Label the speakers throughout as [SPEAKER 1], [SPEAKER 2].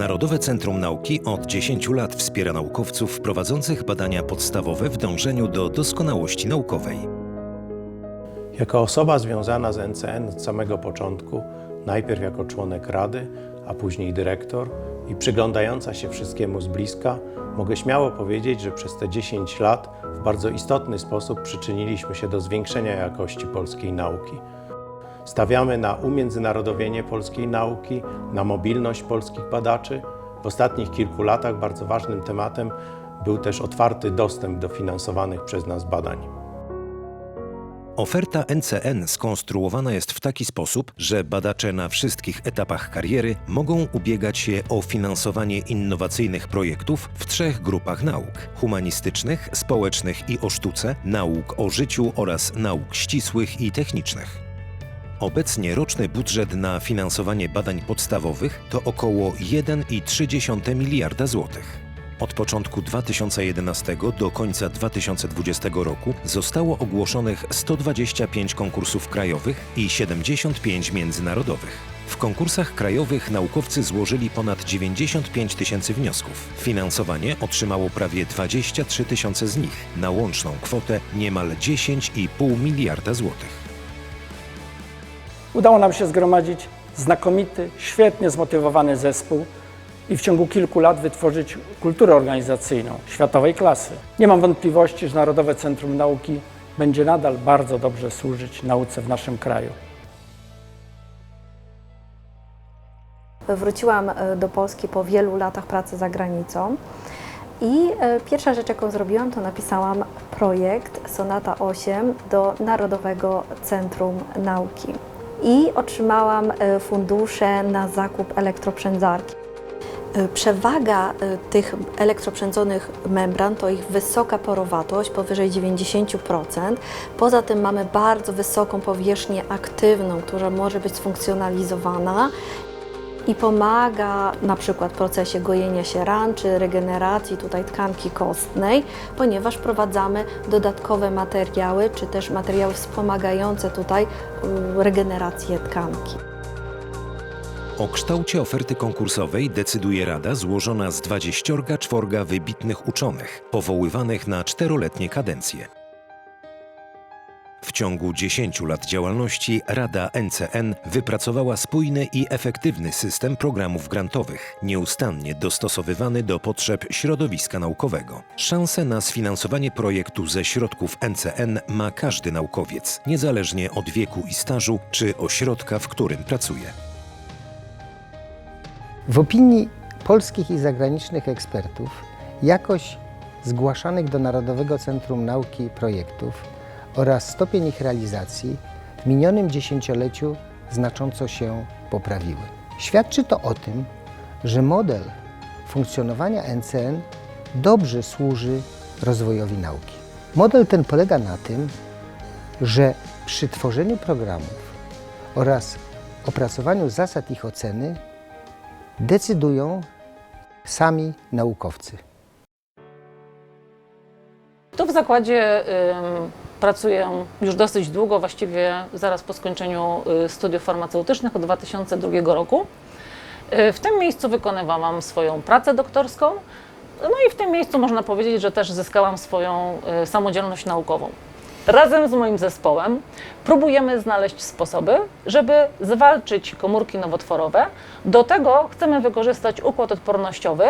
[SPEAKER 1] Narodowe Centrum Nauki od 10 lat wspiera naukowców prowadzących badania podstawowe w dążeniu do doskonałości naukowej.
[SPEAKER 2] Jako osoba związana z NCN od samego początku, najpierw jako członek rady, a później dyrektor i przyglądająca się wszystkiemu z bliska, mogę śmiało powiedzieć, że przez te 10 lat w bardzo istotny sposób przyczyniliśmy się do zwiększenia jakości polskiej nauki. Stawiamy na umiędzynarodowienie polskiej nauki, na mobilność polskich badaczy. W ostatnich kilku latach bardzo ważnym tematem był też otwarty dostęp do finansowanych przez nas badań.
[SPEAKER 1] Oferta NCN skonstruowana jest w taki sposób, że badacze na wszystkich etapach kariery mogą ubiegać się o finansowanie innowacyjnych projektów w trzech grupach nauk: humanistycznych, społecznych i o sztuce, nauk o życiu oraz nauk ścisłych i technicznych. Obecnie roczny budżet na finansowanie badań podstawowych to około 1,3 miliarda złotych. Od początku 2011 do końca 2020 roku zostało ogłoszonych 125 konkursów krajowych i 75 międzynarodowych. W konkursach krajowych naukowcy złożyli ponad 95 tysięcy wniosków. Finansowanie otrzymało prawie 23 tysiące z nich na łączną kwotę niemal 10,5 miliarda złotych.
[SPEAKER 3] Udało nam się zgromadzić znakomity, świetnie zmotywowany zespół i w ciągu kilku lat wytworzyć kulturę organizacyjną światowej klasy. Nie mam wątpliwości, że Narodowe Centrum Nauki będzie nadal bardzo dobrze służyć nauce w naszym kraju.
[SPEAKER 4] Wróciłam e, do Polski po wielu latach pracy za granicą i e, pierwsza rzecz, jaką zrobiłam, to napisałam projekt Sonata 8 do Narodowego Centrum Nauki i otrzymałam e, fundusze na zakup elektroprzędzarki. E, Przewaga e, tych elektroprzędzonych membran to ich wysoka porowatość, powyżej 90%. Poza tym mamy bardzo wysoką powierzchnię aktywną, która może być sfunkcjonalizowana i pomaga na przykład w procesie gojenia się ran czy regeneracji tutaj tkanki kostnej, ponieważ wprowadzamy dodatkowe materiały czy też materiały wspomagające tutaj y, regenerację tkanki.
[SPEAKER 1] O kształcie oferty konkursowej decyduje Rada złożona z 24 wybitnych uczonych, powoływanych na czteroletnie kadencje. Ciągu 10 lat działalności Rada NCN wypracowała spójny i efektywny system programów grantowych, nieustannie dostosowywany do potrzeb środowiska naukowego. Szansę na sfinansowanie projektu ze środków NCN ma każdy naukowiec, niezależnie od wieku i stażu czy ośrodka, w którym pracuje.
[SPEAKER 5] W opinii polskich i zagranicznych ekspertów, jakość zgłaszanych do Narodowego Centrum Nauki projektów oraz stopień ich realizacji w minionym dziesięcioleciu znacząco się poprawiły. Świadczy to o tym, że model funkcjonowania NCN dobrze służy rozwojowi nauki. Model ten polega na tym, że przy tworzeniu programów oraz opracowaniu zasad ich oceny decydują sami naukowcy.
[SPEAKER 6] Tu w zakładzie pracuję już dosyć długo, właściwie zaraz po skończeniu y, studiów farmaceutycznych od 2002 roku. Y, W tym miejscu wykonywałam swoją pracę doktorską, no i w tym miejscu można powiedzieć, że też zyskałam swoją y, samodzielność naukową. Razem z moim zespołem próbujemy znaleźć sposoby, żeby zwalczyć komórki nowotworowe. Do tego chcemy wykorzystać układ odpornościowy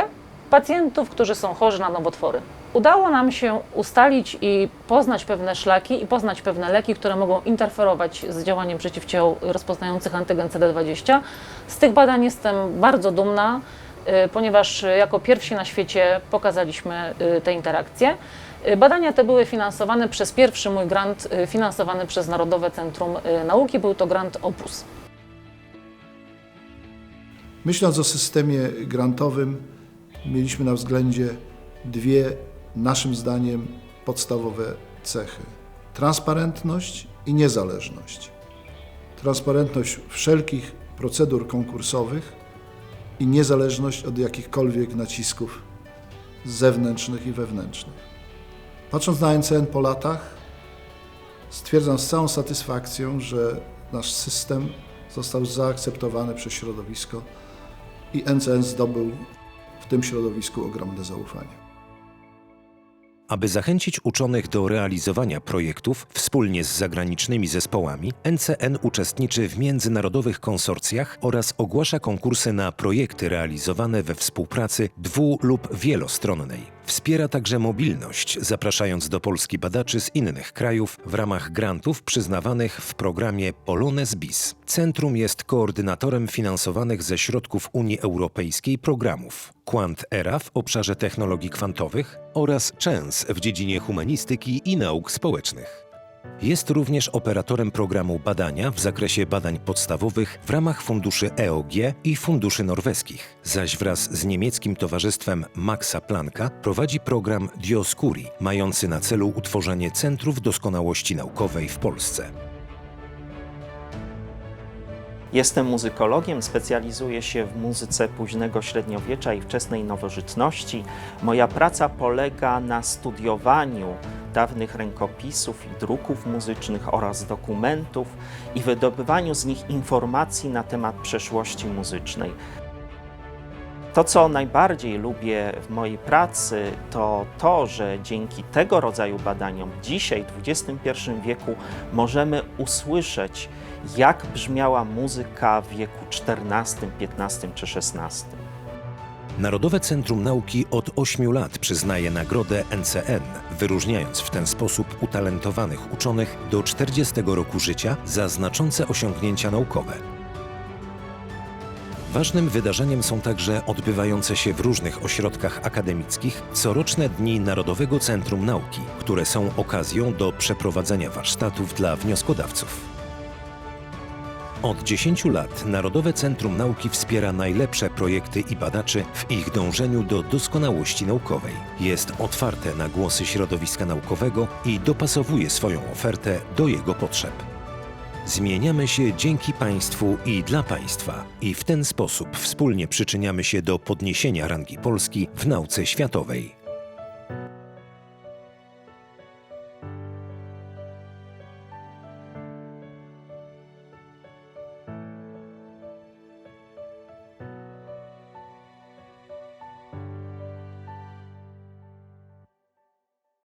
[SPEAKER 6] pacjentów, którzy są chorzy na nowotwory. Udało nam się ustalić i poznać pewne szlaki i poznać pewne leki, które mogą interferować z działaniem przeciwciał rozpoznających antygen CD20. Z tych badań jestem bardzo dumna, y, ponieważ jako pierwsi na świecie pokazaliśmy y, te interakcje. Y, Badania te były finansowane przez pierwszy mój grant finansowany przez Narodowe Centrum Nauki. Był to grant Opus.
[SPEAKER 7] Myśląc o systemie grantowym, mieliśmy na względzie dwie, naszym zdaniem, podstawowe cechy: transparentność i niezależność. Transparentność wszelkich procedur konkursowych i niezależność od jakichkolwiek nacisków zewnętrznych i wewnętrznych. Patrząc na NCN po latach, stwierdzam z całą satysfakcją, że nasz system został zaakceptowany przez środowisko i NCN zdobył tym środowisku ogromne zaufanie.
[SPEAKER 1] Aby zachęcić uczonych do realizowania projektów wspólnie z zagranicznymi zespołami, NCN uczestniczy w międzynarodowych konsorcjach oraz ogłasza konkursy na projekty realizowane we współpracy dwu- lub wielostronnej. Wspiera także mobilność, zapraszając do Polski badaczy z innych krajów w ramach grantów przyznawanych w programie Polones BIS. Centrum jest koordynatorem finansowanych ze środków Unii Europejskiej programów Quant Era w obszarze technologii kwantowych oraz CZENS w dziedzinie humanistyki i nauk społecznych. Jest również operatorem programu badania w zakresie badań podstawowych w ramach funduszy EOG i funduszy norweskich, zaś wraz z niemieckim towarzystwem Maxa Plancka prowadzi program Dioscuri, mający na celu utworzenie centrów doskonałości naukowej w Polsce.
[SPEAKER 8] Jestem muzykologiem, specjalizuję się w muzyce późnego średniowiecza i wczesnej nowożytności. Moja praca polega na studiowaniu dawnych rękopisów i druków muzycznych oraz dokumentów i wydobywaniu z nich informacji na temat przeszłości muzycznej. To, co najbardziej lubię w mojej pracy, to to, że dzięki tego rodzaju badaniom dzisiaj, w XXI wieku, możemy usłyszeć, jak brzmiała muzyka w wieku XIV, XV czy XVI.
[SPEAKER 1] Narodowe Centrum Nauki od 8 lat przyznaje nagrodę NCN, wyróżniając w ten sposób utalentowanych uczonych do 40 roku życia za znaczące osiągnięcia naukowe. Ważnym wydarzeniem są także odbywające się w różnych ośrodkach akademickich coroczne Dni Narodowego Centrum Nauki, które są okazją do przeprowadzenia warsztatów dla wnioskodawców. Od 10 lat Narodowe Centrum Nauki wspiera najlepsze projekty i badaczy w ich dążeniu do doskonałości naukowej. Jest otwarte na głosy środowiska naukowego i dopasowuje swoją ofertę do jego potrzeb. Zmieniamy się dzięki Państwu i dla Państwa i w ten sposób wspólnie przyczyniamy się do podniesienia rangi Polski w nauce światowej.